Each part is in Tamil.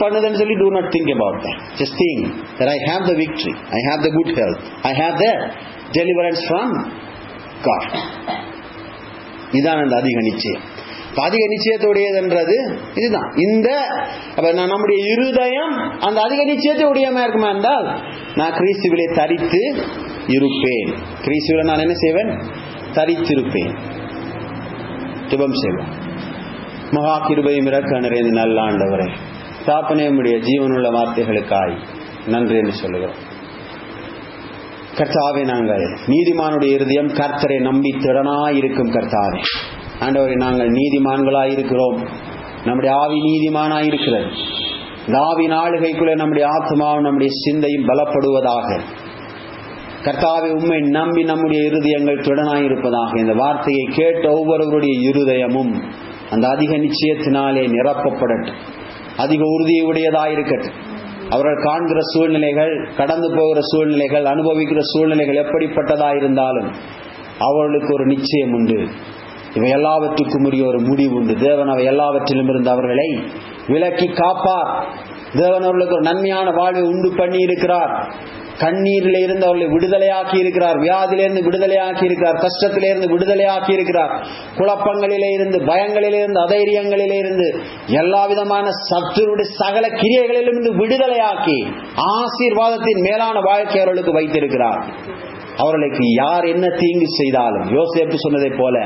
பண்ணுதுன்னு சொல்லி do not think about that. Just think that I have the victory I have the good health I have the deliverance from God. இதான் அந்த அதிக நிச்சயம். அதிக நிச்சயத்துடையதுன்றது இதுதான். இந்த அப்ப நம்முடைய இருதயம் அந்த அதிக நிச்சயத்தை உடையமா இருக்குமா என்றால் நான் கிறிஸ்துவிலே தரித்து இருப்பேன். கிறிஸ்துவில நான் என்ன செய்வேன்? தரித்திருப்பேன். ஜெபம் செய்வேன். மகா கிருபையும் இறக்க நிறைந்த நல்ல ஆண்டவரே. தாப்பனே உடைய ஜீவனுள்ள வார்த்தைகளுக்காய் நன்றி என்று சொல்லுகிறோம். கர்த்தாவே நாங்கள் நீதிமானுடைய இருதயம் கர்த்தரை நம்பி திறனாயிருக்கும் கர்த்தாவே. ஆண்டவரை நாங்கள் நீதிமான்களாய் இருக்கிறோம். நம்முடைய ஆவி மானாய் இருக்கிறது. இந்த ஆவி நாளுகைக்குள்ளே நம்முடைய ஆத்மாவும் நம்முடைய சிந்தையும் பலப்படுவதாக. கர்த்தாவை உண்மை நம்பி நம்முடைய இருதயங்கள் திறனாயிருப்பதாக. இந்த வார்த்தையை கேட்ட ஒவ்வொருவருடைய இருதயமும் அந்த அதிக நிச்சயத்தினாலே நிரப்பப்படட்டும். அதிக உறுதியுடையதாயிருக்கட்டும் அவர்கள் காண்கிற சூழ்நிலைகள் கடந்து போகிற சூழ்நிலைகள் அனுபவிக்கிற சூழ்நிலைகள் எப்படிப்பட்டதாயிருந்தாலும் அவர்களுக்கு ஒரு நிச்சயம் உண்டு. இவை எல்லாவற்றுக்கும் உரிய ஒரு முடிவு உண்டு. தேவன் அவை எல்லாவற்றிலும் இருந்து அவர்களை விலக்கி காப்பார். தேவன் அவர்களுக்கு ஒரு நன்மையான வாழ்வை உண்டு பண்ணி இருக்கிறார் கண்ணீரில் இருந்து அவர்களை விடுதலையாக்கி இருக்கிறார். வியாதியிலிருந்து விடுதலையாக்கி இருக்கிறார். கஷ்டத்திலிருந்து விடுதலையாக்கி இருக்கிறார். குழப்பங்களிலே இருந்து பயங்களிலிருந்து அதைரியங்களிலே இருந்து எல்லா விதமான சத்துருடைய சகல கிரியைகளிலிருந்து விடுதலையாக்கி ஆசீர்வாதத்தின் மேலான வாழ்க்கை அவர்களுக்கு வைத்திருக்கிறார். அவர்களுக்கு யார் என்ன தீங்கு செய்தாலும் யோசேப்பு சொன்னதை போல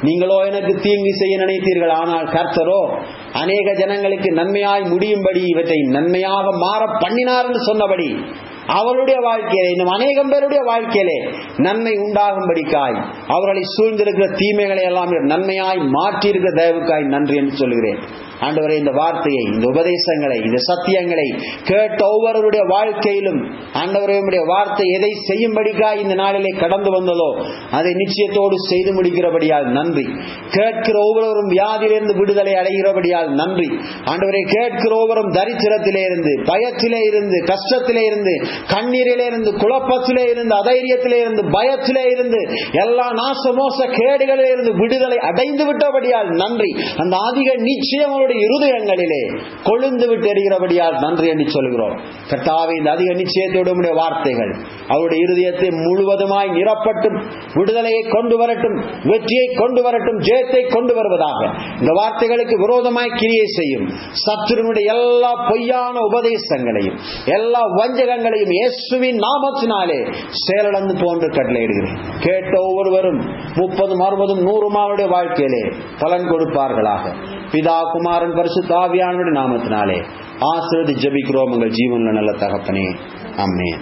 நீங்களோ எனக்கு தீங்கு செய்ய நினைத்தீர்கள் ஆனால் கர்த்தரோ அநேக ஜனங்களுக்கு நன்மையாய் முடியும்படி இவற்றை நன்மையாக மாற பண்ணினார் என்று சொன்னபடி அவருடைய வாழ்க்கையிலே இன்னும் அநேகம் பேருடைய வாழ்க்கையிலே நன்மை உண்டாகும்படிக்காய் அவர்களை சூழ்ந்திருக்கிற தீமைகளை எல்லாம் நன்மையாய் மாற்றியிருக்கிற தயவுக்காய் நன்றி என்று சொல்கிறேன். ஆண்டவரே இந்த வார்த்தையை இந்த உபதேசங்களை இந்த சத்தியங்களை கேட்ட ஒவ்வொருவருடைய வாழ்க்கையிலும் ஆண்டவரையுடைய வார்த்தை எதை செய்யும்படிக்காய் இந்த நாளிலே கடந்து வந்ததோ அதை நிச்சயத்தோடு செய்து முடிக்கிறபடியால் நன்றி. கேட்கிற ஒவ்வொருவரும் வியாதியிலிருந்து விடுதலை அடைகிறபடியால் நன்றி. ஆண்டவரை கேட்கிற ஒவ்வொரும் தரித்திரத்திலே இருந்து பயத்திலே இருந்து கஷ்டத்திலே இருந்து கண்ணீரிலே இருந்து குழப்பத்திலே இருந்து அதைரியத்திலே இருந்து பயத்திலே இருந்து எல்லா நாசமோச கேடுகளிலிருந்து விடுதலை அடைந்து விட்டபடியால் நன்றி. அந்த அதிக நிச்சயம் அவருடைய இருதயங்களிலே கொழுந்து விட்டு எறிகிறபடியால் நன்றி என்று சொல்கிறோம். கர்த்தாவை இந்த அதிக நிச்சயத்தோடு உடைய வார்த்தைகள் அவருடைய இருதயத்தை முழுவதுமாய் நிரப்பட்டும் விடுதலையை கொண்டு வரட்டும் வெற்றியை கொண்டு வரட்டும் ஜெயத்தை கொண்டு வருவதாக. இந்த வார்த்தைகளுக்கு விரோதமாய் கிரியை செய்யும் சத்துருனுடைய எல்லா பொய்யான உபதேசங்களையும் எல்லா வஞ்சகங்களையும் இயேசுவின் நாமத்தினாலே செயலடந்து போன்று கட்டளையிடுகிறேன். கேட்ட ஒவ்வொருவரும் முப்பதும் அறுபதும் நூறும் அவருடைய வாழ்க்கையிலே பலன் கொடுப்பார்களாக. பிதா குமார் குமாரன் பரிசு தாவியானுடைய நாமத்தினாலே ஆசிரியர் ஜபிக்கிறோம். உங்கள் ஜீவன்ல நல்ல தகப்பனே. அம்மேன்